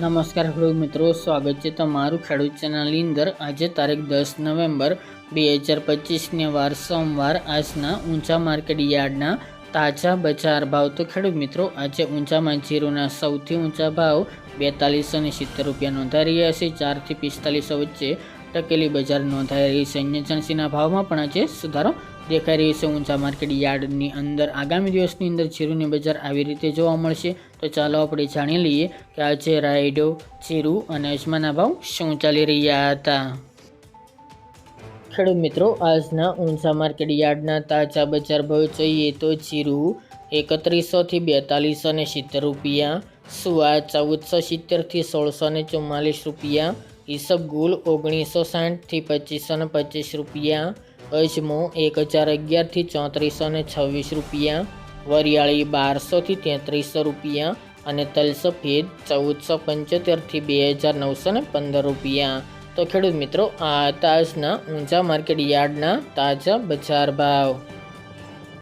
નમસ્કાર ખેડૂત મિત્રો, સ્વાગત છે તમારું ખેડૂત ચેનલની અંદર. આજે તારીખ દસ નવેમ્બર બે હજાર પચીસને વાર સોમવાર, આજના ઊંચા માર્કેટ યાર્ડના તાજા બજાર ભાવ. તો ખેડૂત મિત્રો, આજે ઊંચામાં જીરુના સૌથી ઊંચા ભાવ બેતાલીસો ને સિત્તેર રૂપિયા નોંધાઈ રહ્યા છે. ચારથી પિસ્તાલીસો વચ્ચે ટકેલી બજાર નોંધાઈ રહી છે ચણસીના ભાવમાં પણ આજે સુધારો દેખાઈ રહ્યો છે. ઊંચા માર્કેટ યાર્ડની અંદર આગામી દિવસની અંદર જીરુની બજાર આવી રીતે જોવા મળશે. તો ચાલો આપણે જાણી લઈએ કે આજે રાયડો, ચીરુ અને અજમાના ભાવ શું ચાલી રહ્યા હતા. ખેડૂત મિત્રો, આજના ઊંચા માર્કેટ યાર્ડના તાજા બજાર ભાવ જોઈએ તો ચીરુ એકત્રીસોથી બેતાલીસો ને સિત્તેર રૂપિયા સુવા ચૌદસો સિત્તેરથી સોળસો ને ચુમ્માલીસ રૂપિયા ઈસબગુલ ઓગણીસો સાઠથી પચીસો ને પચીસ રૂપિયા, અજમો એક હજાર અગિયારથી ચોત્રીસો ને છવ્વીસ રૂપિયા, વરિયાળી બારસોથી તેત્રીસો રૂપિયા અને તલ સફેદ ચૌદસો પંચોતેરથી બે હજાર નવસો ને પંદર રૂપિયા. તો ખેડૂત મિત્રો, આ તાજના ઊંચા માર્કેટ યાર્ડના તાજા બજાર ભાવ.